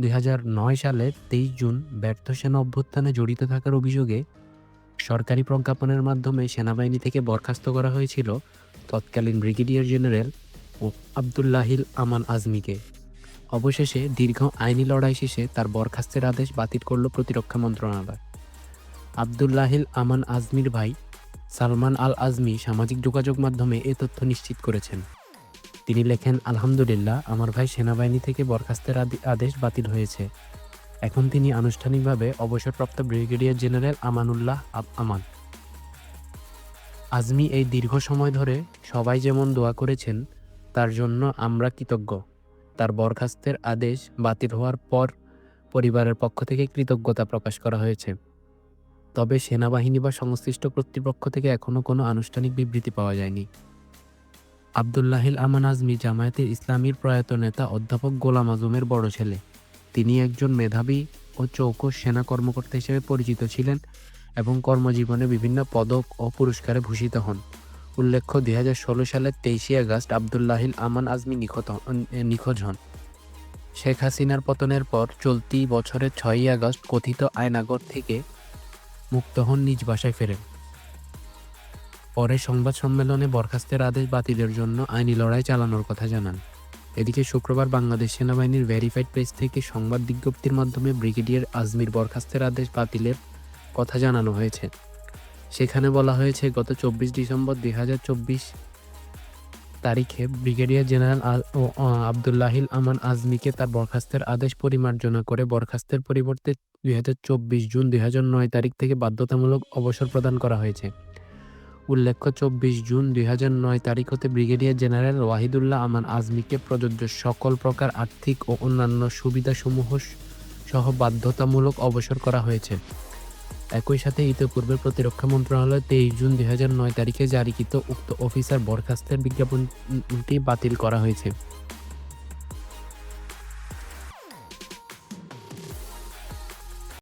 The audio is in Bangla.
দুই সালে তেইশ জুন ব্যর্থ সেনা অভ্যুত্থানে জড়িত থাকার অভিযোগে সরকারি প্রজ্ঞাপনের মাধ্যমে সেনাবাহিনী থেকে বরখাস্ত করা হয়েছিল তৎকালীন ব্রিগেডিয়ার জেনারেল ও আবদুল্লাহিল আমান আজমিকে। অবশেষে দীর্ঘ আইনি লড়াই শেষে তার বরখাস্তের আদেশ বাতিল করল প্রতিরক্ষা মন্ত্রণালয়। আবদুল্লাহিল আমান আজমির ভাই সালমান আল আজমি সামাজিক যোগাযোগ মাধ্যমে এ তথ্য নিশ্চিত করেছেন। তিনি লেখেন, আলহামদুলিল্লাহ, আমার ভাই সেনাবাহিনী থেকে বরখাস্তের আদি- আদেশ বাতিল হয়েছে। এখন তিনি আনুষ্ঠানিকভাবে অবসরপ্রাপ্ত ব্রিগেডিয়ার জেনারেল আমানুল্লাহ আব- আমান। আজমি এই দীর্ঘ সময় ধরে সবাই যেমন দোয়া করেছেন, তার জন্য আমরা কৃতজ্ঞ। তার বরখাস্তের আদেশ বাতিল হওয়ার পর পরিবারের পক্ষ থেকে কৃতজ্ঞতা প্রকাশ করা হয়েছে। তবে সেনাবাহিনী বা সংশ্লিষ্ট কর্তৃপক্ষ থেকে এখনও কোনো আনুষ্ঠানিক বিবৃতি পাওয়া যায়নি। আবদুল্লাহিল আমান আজমি জামায়াতের ইসলামীর প্রয়াত নেতা অধ্যাপক গোলাম আজমের বড় ছেলে। তিনি একজন মেধাবী ও চৌকস সেনা কর্মকর্তা হিসেবে পরিচিত ছিলেন এবং কর্মজীবনে বিভিন্ন পদক ও পুরস্কারে ভূষিত হন। উল্লেখ্য, দুই হাজার ষোলো সালের তেইশে আগস্ট আবদুল্লাহিল আমান আজমি নিখোঁজ নিখোঁজ হন। শেখ হাসিনার পতনের পর চলতি বছরের ছয়ই আগস্ট কথিত আয়নাগর থেকে মুক্ত হন নিজ বাসায় ফেরেন। পরে সংবাদ সম্মেলনে বরখাস্তের আদেশ বাতিলের জন্য আইনি লড়াই চালানোর কথা জানান। এদিকে শুক্রবার বাংলাদেশ সেনাবাহিনীর ভেরিফাইড প্রেস থেকে সংবাদ বিজ্ঞপ্তির মাধ্যমে ব্রিগেডিয়ার আজমির বরখাস্তের আদেশ বাতিলের কথা জানানো হয়েছে। সেখানে বলা হয়েছে, গত চব্বিশ ডিসেম্বর দুই হাজার চব্বিশ তারিখে ব্রিগেডিয়ার জেনারেল আবদুল্লাহিল আমান আজমিকে তার বরখাস্তের আদেশ পরিমার্জনা করে বরখাস্তের পরিবর্তে দুই হাজার চব্বিশ জুন দুই হাজার নয় তারিখ থেকে বাধ্যতামূলক অবসর প্রদান করা হয়েছে। উল্লেখ্য, চব্বিশ জুন দুই নয় তারিখ হতে ব্রিগেডিয়ার জেনারেল ওয়াহিদুল্লাহ আমান আজমিকে প্রযোজ্য সকল প্রকার আর্থিক ও অন্যান্য সুবিধাসমূহ সহ বাধ্যতামূলক অবসর করা হয়েছে। একই সাথে ইতিপূর্বে প্রতিরক্ষা মন্ত্রণালয় তেইশ জুন দুই নয় তারিখে জারিকৃত উক্ত অফিসার বরখাস্তের বিজ্ঞাপনটি বাতিল করা হয়েছে।